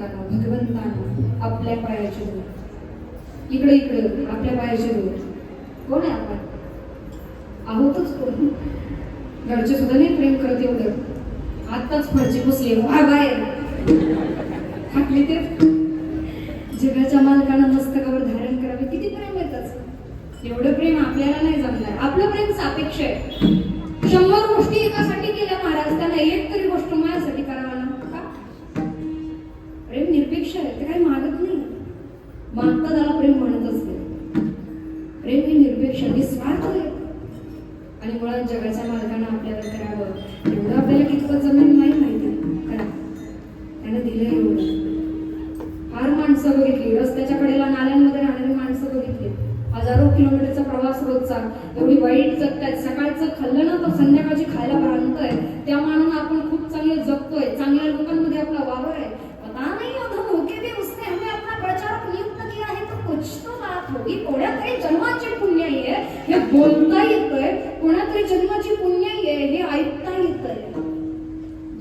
मालकानं भगवंतानं आपल्या पायाचे दूत इकडे इकडे आपल्या पायाचे दूत कोण आहे आपण? आहोतच कोण? घरचे सुद्धा नाही प्रेम करत एवढं. आत्ताच फरची बसले वा बाहेर हाकली ते. जगाच्या मालकानं मस्तकावर धारण करावे किती प्रेम येतच. एवढं प्रेम आपल्याला नाही जमणार. आपलं प्रेम सापेक्ष आहे. शंभर गोष्टी एकासाठी केल्या जन्माची पुण्य आहे हे ऐकता येत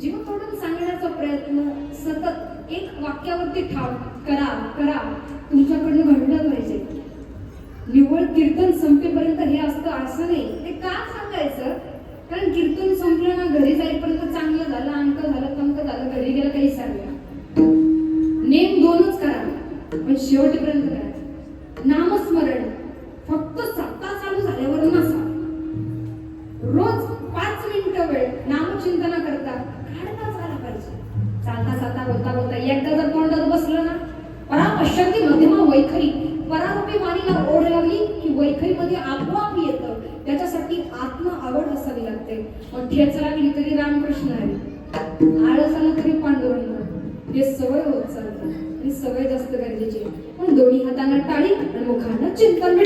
जीव तोडून सांगण्याचा प्रयत्न सतत एक वाक्यावरती ठाव करा करा तुमच्याकडनं घडलं पाहिजे. निव्वळ कीर्तन संपेपर्यंत हे असतं असं नाही. ते का सांगायचं? कारण कीर्तन संपलं ना घरी जाईपर्यंत चांगलं झालं अंक झालं तंक झालं घरी गेलं काही सांगलं नेम दोनच करा. पण शेवटपर्यंत करा. नामस्मरण. ते आपोआप येतं. त्याच्यासाठी आत्म आवड असावी लागते. मग ठेच लागली तरी रामकृष्ण आहे. आळस आला तरी पांडुरंग. हे सवय होत चालतं. आणि सवय जास्त गरजेची आहे. पण दोन्ही हातांना टाळी आणि मुखांना चिंतन मी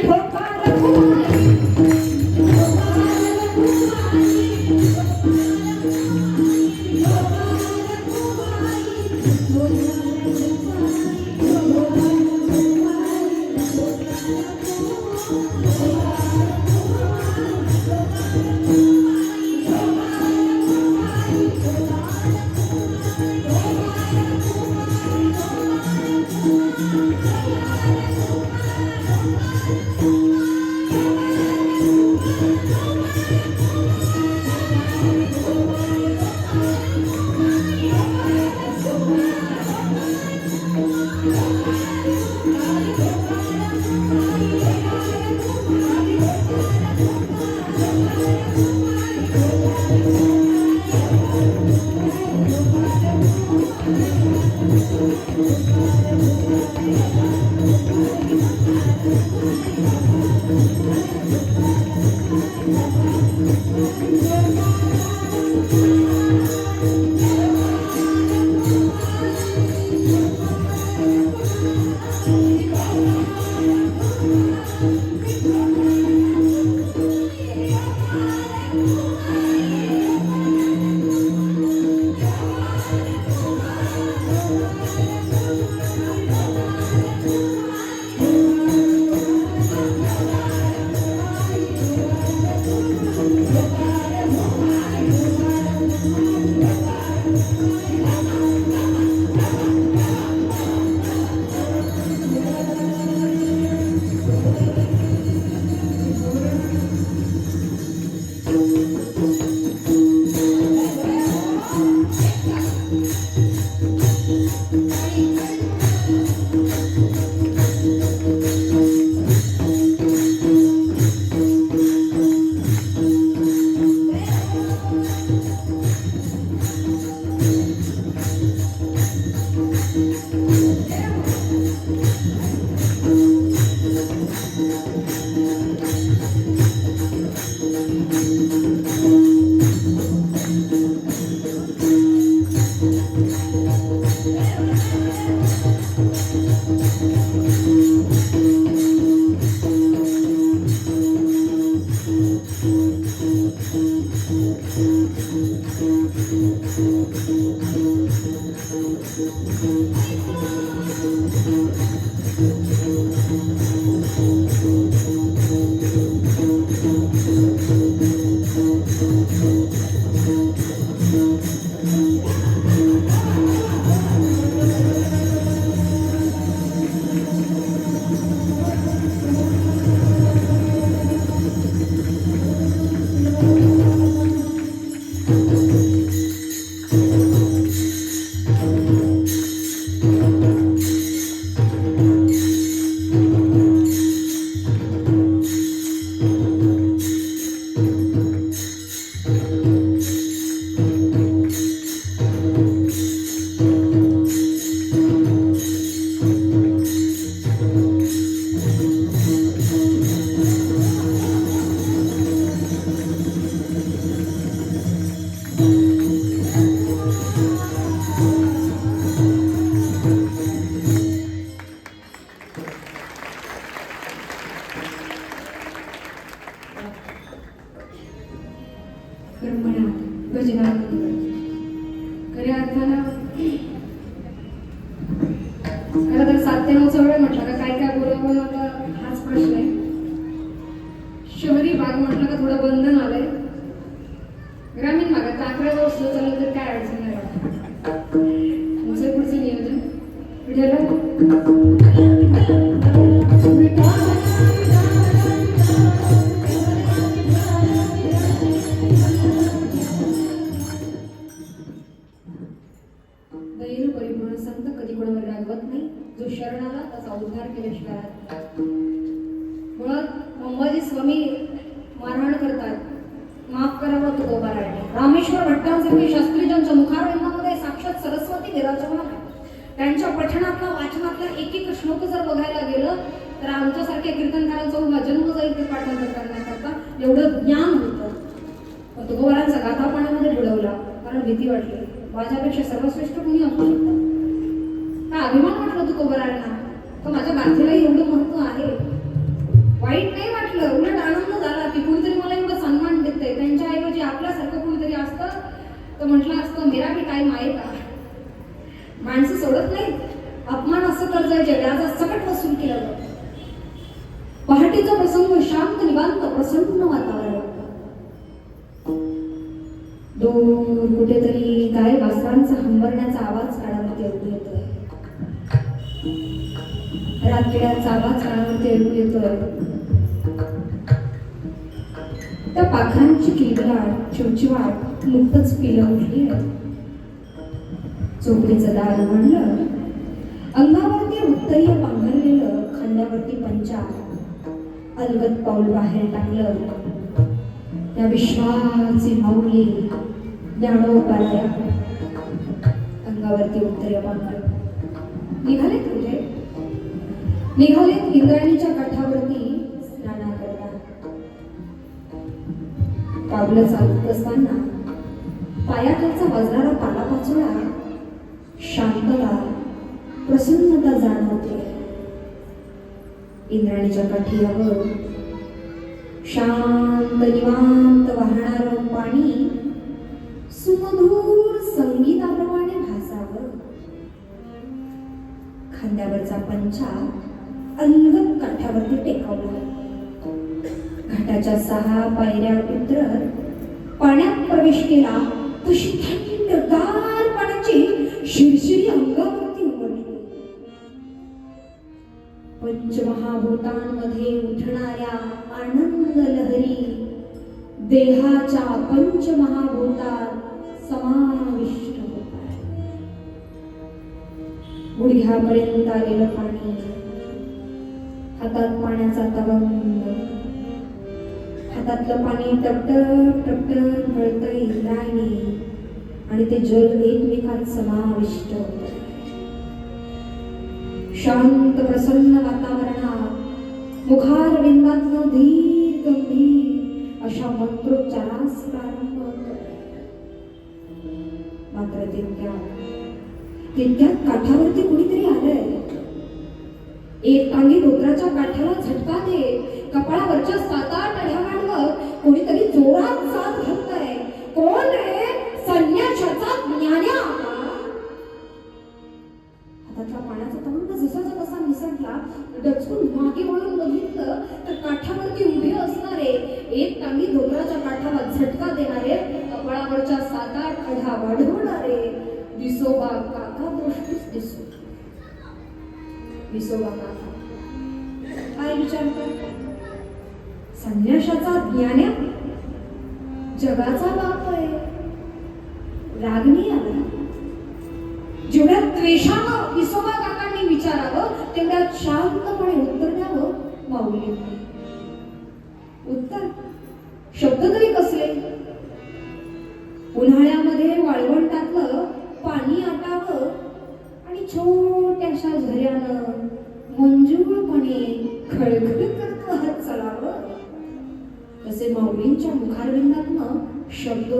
Thank you. शहरी भाग म्हटलं का थोडं बंधन आलंय ग्रामीण भागात काकड्यावर असलं चाललं तर काय अडचण नाही पुढचं नियोजन. दैन रामेश्वर शास्त्री ज्यांच्या मुखारविंदामध्ये साक्षात सरस्वती विराजमान आहे. त्यांच्या पठणातला वाचनातला एक एक श्लोक जर बघायला गेलं तर आमच्यासारख्या कीर्तनकारांचा उभा जन्म जाईल ते पाठांतर करण्याकरता एवढं ज्ञान होतं. पण तुकोबारांचा गाथा पाण्यामध्ये बुडवला कारण भीती वाटली. माझ्यापेक्षा सर्वश्रेष्ठ कुणी असू शकतं? का अभिमान वाटला तुकोबारांना? तर माझ्या गाथेला एवढं महत्त्व आहे? रातकिड्यांचा आवाज कानावरती ऐकू येतोय. त्या पाखरांची किलबिलाट चिवचिवाट नुकतंच पिलं उठली आहे. चोपडीचं दार उघडलं. अंगावरती उत्तरीय पांघरलेलं खांद्यावरती पंचा अलगत पाऊल बाहेर टाकलं. त्या विश्वाची माऊली ज्ञानोपाल्या अंगावरती उत्तरीय पांघर निघाले तुझे निघालेत इंद्राणीच्या काठावरती स्नानाकरता पावलं चालत असताना पायाखालचा वाजणारा पालापाचोळा शांतता प्रसन्नता जाणवते. इंद्राणीच्या काठीवर शांत निवांत वाहणार पाणी सुमधूर संगीताप्रमाणे भासावं. खांद्यावरचा पंचा अलगद काठावरती टेकावलं घाटाच्या सहा पायऱ्या उतरत पाण्यात प्रवेश केला तशी थंडगार पाण्याची शिरशिरी अंगावरती उमटली पंचमहाभूतांमध्ये उठणाऱ्या आनंद लहरी देहाच्या पंचमहाभूतात समाविष्ट होतात. गुडघ्यापर्यंत आलेलं पाणी हातात पाण्याचा तवंग हातातलं पाणी टपटप टपटप गळतं नाही आणि ते जल एकमेकात समाविष्ट शांत प्रसन्न वातावरणात मुखार बिंदातलं धीर गंभीर अशा मंत्रोच्चारास प्रारंभ होतो. मात्र तितक्या तितक्यात काठावरती कुणीतरी आलंय. एक टांगी धोत्राच्या काठाला झटका दे. कपाळावरच्या सात आठ ढगांवर कोणीतरी जोरात वाळवंटातलं पाणी आटावं आणि छोट्याशा झऱ्यानं मंजूळपणे खळखळ करत वाहत चालावं. तसे माऊलींच्या मुखारविंदातनं शब्द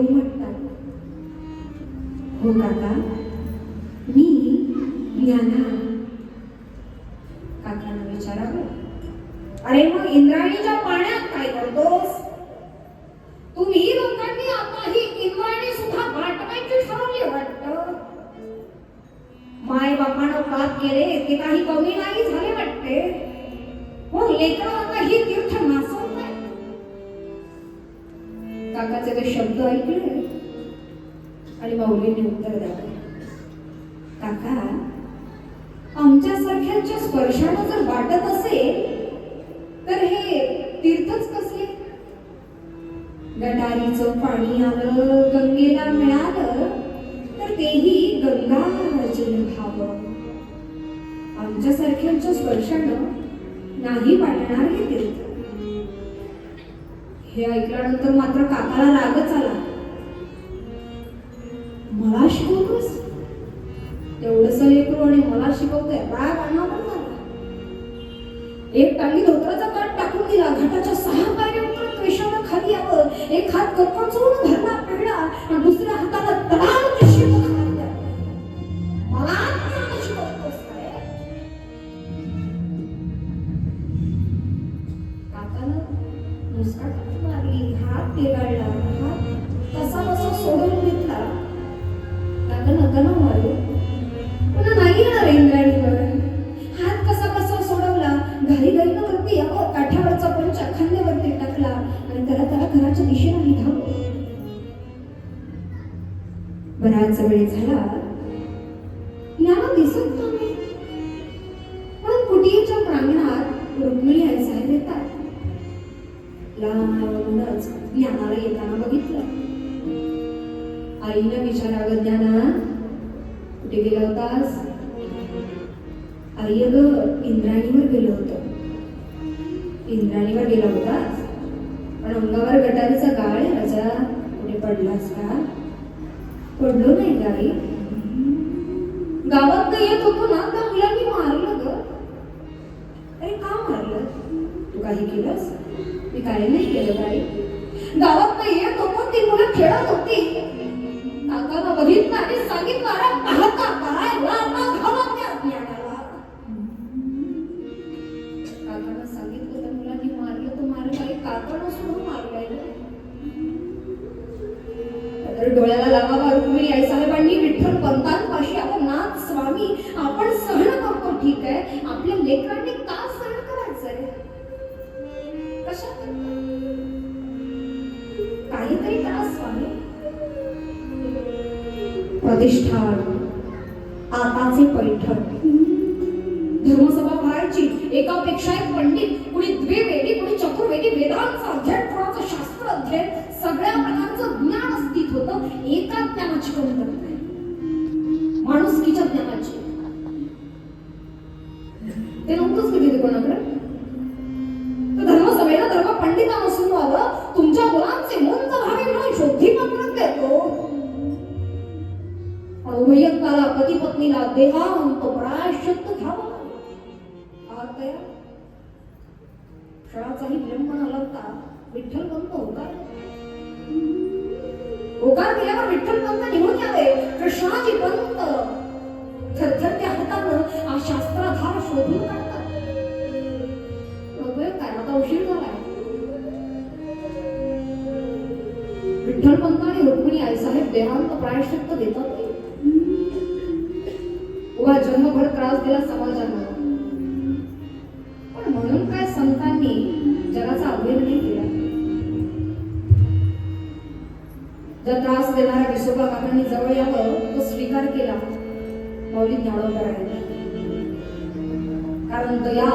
काकाचे ते शब्द ऐकले? आणि माऊलीने उत्तर द्यावे. काका आमच्यासारख्यांच्या स्पर्शानं जर वाटत असेल तर हे तीर्थच कसले? गटारीचं पाणी आलं गंगेला मिळालं तर तेही गंगा अर्जुन व्हावं आमच्यासारख्यांच्या स्पर्शानं नाही वाटणार हे तीर्थ. हे ऐकल्यानंतर मात्र काकाला रागच आला. मला शिकवतोस? एवढस लेकरू आणि मला शिकवतोय. राग अनावर झाला एक टांगी धोत्राचा काट टाकून दिला. घाटाच्या सहा पायऱ्या उतरून वेशानं खाली यावं. एक हात कपचून धरला पडला आणि दुसऱ्या हाताला तडाल याला दिसत नाही म्हणून कुटीच्या प्रांगणात रुक्मिणी ऐसायला येतात लहानच ज्ञानाला येताना बघितलं. आईनं विचारावं ज्ञाना कुठे गेला होतास? आई अगं इंद्राणीवर गेलो होतो. इंद्राणीवर गेला होतास? पण अंगावर गटारीचा गाळ आहे राजा. कुठे पडलास का? पडलो नाही गाई. गावात येत होतो ना त्या मुलांनी मारलं ग. अरे का मारलं? तू काही केलंस? मी काही नाही केलं काही गावात येत होतो ती मुलं खेळत होती. काकानं बघितलं आणि सांगितलं っても落ち込むこと विठ्ठलपंत आणि रुक्मिणी आईसाहेब देहांत प्रायश्चित्त देतात. उभा जन्मभर त्रास दिला समाजानं. पण म्हणून काय संतांनी जगाचा अवहेर नाही केला? जर त्रास देणाऱ्या विसोबा काकांनी जवळ यावं तो स्वीकार केला. मौली ज्ञानोबा आहे कारण दया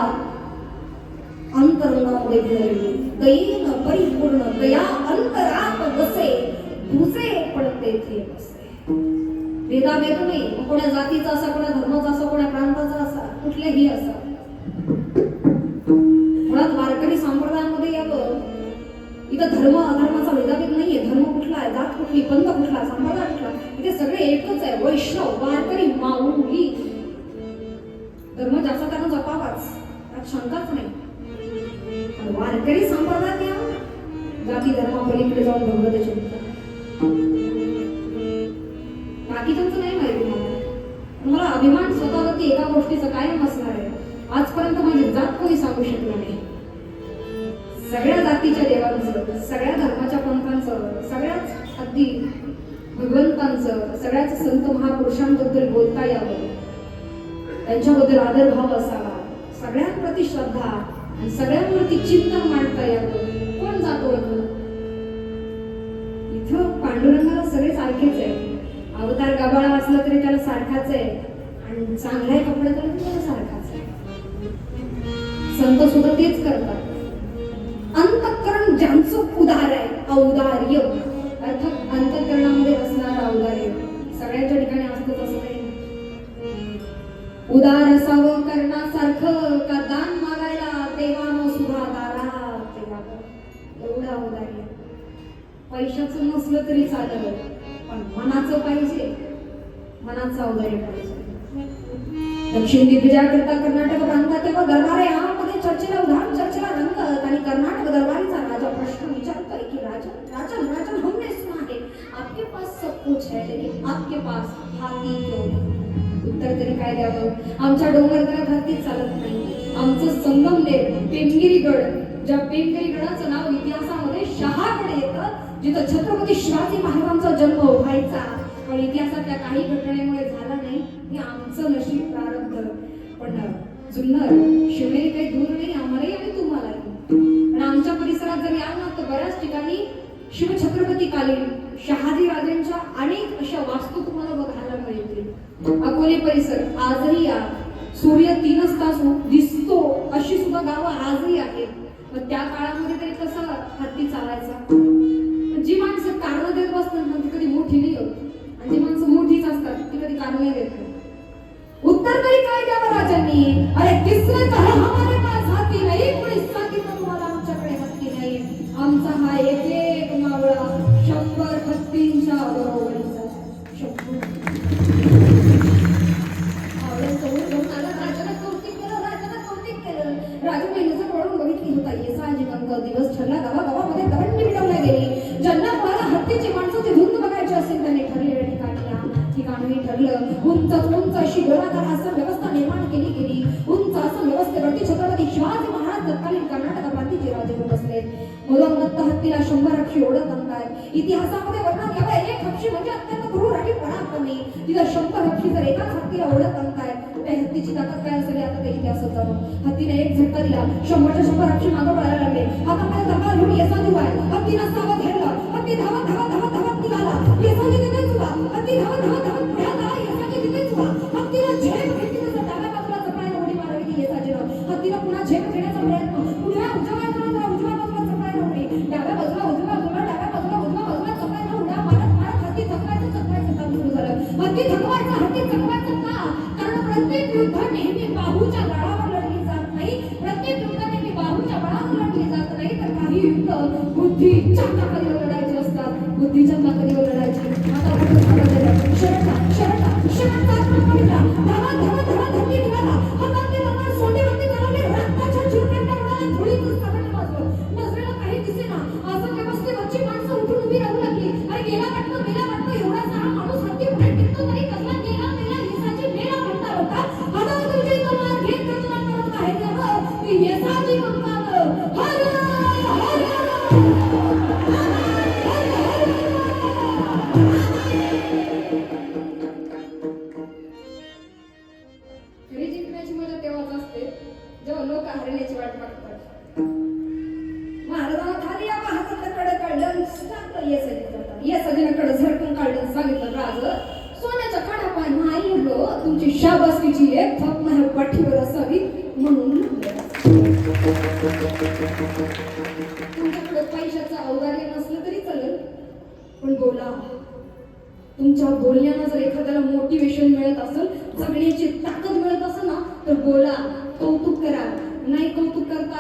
अंतरंगामध्ये भरली. दयेन परिपूर्ण दया अंतरात पण भेदाभेद नाही कोणा कोण्या जातीचा असा कोणा धर्माचा असा कोणा प्रांताचा असा कुठल्याही असा. मुळात वारकरी संप्रदायामध्ये यावं इथं धर्म अधर्माचा भेदाभेद नाहीये. धर्म कुठला आहे? जात कुठली? पंथ कुठला संप्रदाय कुठला इथे सगळे एकच आहे. वैष्णव वारकरी माऊली. धर्म जास्त त्यानं जपावाच. त्यात शंकाच नाही. पण वारकरी संप्रदायात या जाती धर्मापलीकडे जाऊन भगवत चिंतन बाकीच्यांचं नाही माहिती मला तुम्हाला अभिमान स्वतःवरती एका गोष्टीचा कायम असणार आहे. आजपर्यंत माझी जात कोणी सांगू शकलं नाही. सगळ्या जातीच्या देवांचं सगळ्या धर्माच्या पंथांचं सगळ्याच अगदी भगवंतांचं सगळ्याच संत महापुरुषांबद्दल बोलता यावं. त्यांच्याबद्दल आदरभाव असावा. सगळ्यांप्रती श्रद्धा आणि सगळ्यांवरती चिंतन मांडता यावं. कोण जातो अगं इथं पांडुरंगाला सगळे सारखेच आहे अवतार गबाळा असला तरी त्याला सारखाच आहे. आणि चांगले कपडे तर तरी त्याला सारखाच आहे. संत सुद्धा तेच करतात. अंतःकरण ज्यांचं उदार आहे औदार्य. अर्थात अंतकरणामध्ये असणार औदार्य. सगळ्यांच्या ठिकाणी असतंच असं काही नाही. उदार असावं करण्यासारखं का दान मागायला? देवानं सुद्धा दारा तेव्हा एवढं औदार्य. पैशाचं नसलं तरी चाललं पण मनाचं पाहिजे मनाचं औदार्य पाहिजे. दक्षिण दिग्विजय करता कर्नाटक प्रांतात तेव्हा दरबार यामध्ये चर्चेला उदाहरण चर्चेला रंगत आणि कर्नाटक दरबारीचा राजा प्रश्न विचारतोय की राजा राजन राजन हमने सुना है आपके पास सब कुछ है लेकिन आपके पास हाती क्यों नहीं उत्तर तरी काय द्यावं? आमच्या डोंगरदऱ्यात हाती चालत नाही. आमचं संगमनेर पेमगिरी गड ज्या पेमगिरीगडाचं नाव इतिहासामध्ये शहागड येतं जिथं छत्रपती शिवाजी महाराजांचा जन्म व्हायचा पण इतिहासातल्या काही घटनेमुळे झाला नाही हे आमचं नशीब प्रारब्ध. पण जुन्नर शिवनेरी काही दूर नाही आम्हालाही आणि तुम्हालाही. पण आमच्या परिसरात जर याल ना तर बऱ्याच ठिकाणी शिवछत्रपतीकालीन शहाजी राजांच्या अनेक अशा वास्तू तुम्हाला बघायला मिळतील. अकोले परिसर आजही या सूर्य तीनच तास दिसतो अशी सुद्धा गावं आजही आहेत. मग त्या काळामध्ये तरी कसं हत्ती चालायचा? जी माणसं कारण देत बसतात ना ती कधी मोठी नाही होत. आणि जी माणसं मोठीच असतात ती कधी कारण देत नाही. उत्तर तरी काय द्यावं राजांनी? अरे किसने कहा हमारे पास हाती नाही कोणी उंच गोलाकार असं व्यवस्था निर्माण केली गेली. उंच असं व्यवस्थेवरती छत्रपती शिवाजी महाराज तत्कालीन कर्नाटक प्रांतीचे राजे होत असले मुलं दत्त हत्तीला शंभर हक्षी ओढत आणतायत इतिहासामध्ये वर्णन यावं एक हक्षी म्हणजे अत्यंत क्रूर आणि पराक्रमी तिथं शंभर हक्षी जर एकाच हत्तीला ओढत आणतायत त्या हत्तीची ताकद काय असेल आता ते इतिहासात जाणून. हत्तीने एक झटका दिला. शंभरच्या शंभर हक्षी मागं पडायला लागले. आता हातामध्ये दरबार घेऊन येसा दिवाय हत्तीनं सावध घेतलं हत्ती धावत धावत धावत धावत निघाला. येसा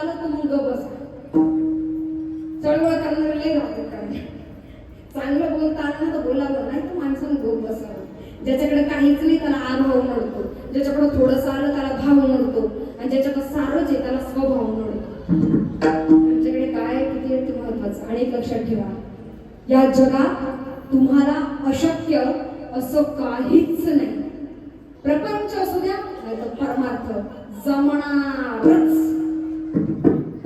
कौतुक करता गप बसा. चळवळ करणारे लय राहतात काय चांगलं बोलता आलं ना तर बोलावं नाही तर माणसानं गप बसावं. ज्याच्याकडे काहीच नाही त्याला आभाव म्हणतो ज्याच्याकडे थोडंसं आलं त्याला भाव म्हणतो आणि ज्याच्याकडे सारच आहे त्याला स्वभाव म्हणतो आमच्याकडे काय किती आहे ते महत्वाचं. आणि एक लक्षात ठेवा. या जगात तुम्हाला अशक्य असं काहीच नाही. प्रपंच असू द्या नाही तर परमार्थ. जमणारच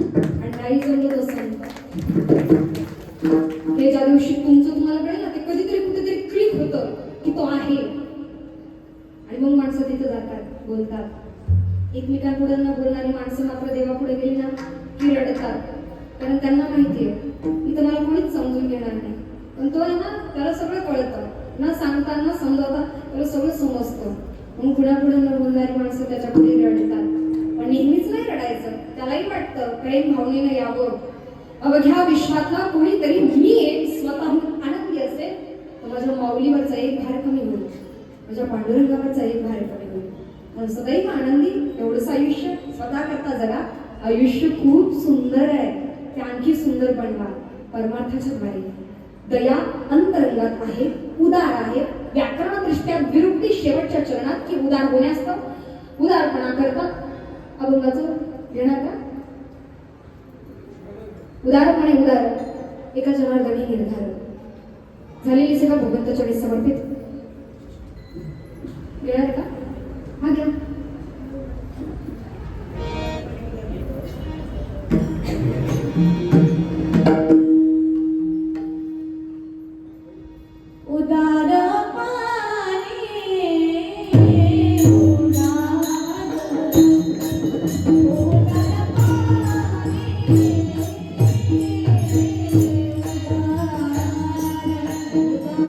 आणि नाही जमलं असेल हे ज्या दिवशी तुमचं तुम्हाला कळेल ना ते कधीतरी कुठेतरी क्लिक होतं की तो आहे. आणि मग माणसं तिथं जातात बोलतात. एकमेकांपुढे न बोलणारी माणसं मात्र देवापुढे गेली ना की रडतात. कारण त्यांना माहिती आहे इथं मला कोणीच समजून घेणार नाही. पण तो आहे ना त्याला सगळं कळतं. ना सांगता ना समजावता त्याला सगळं समजतं. मग कुणापुढे न बोलणारी माणसं त्याच्यापुढे रडतात. पण नेहमीच नाही रडायचं. त्यालाही वाटतं प्रेम भावनेनं यावं. अवघ्या विश्वातला कोणीतरी मी एक स्वतःहून आनंदी असेल तर माझ्या माऊलीवरचा एक भार कमी होईल. माझ्या पांडुरंगावरचा एक भार कमी होईल. पण सदैव आनंदी एवढंच आयुष्य स्वतः करता जगा आयुष्य खूप सुंदर आहे. ते आणखी सुंदर बनवा परमार्थाच्या द्वारे. दया अंतरंगात आहे उदार आहे. व्याकरणदृष्ट्या विरुक्ती शेवटच्या चरणात की उदार होण्यास उदारपणा करता? अभंगाचं घेणार का? उदारपणे उदार एका जनार्दनी निर्धार झालेली सेवा भगवंत समर्पित. मिळणार का? हा घ्या.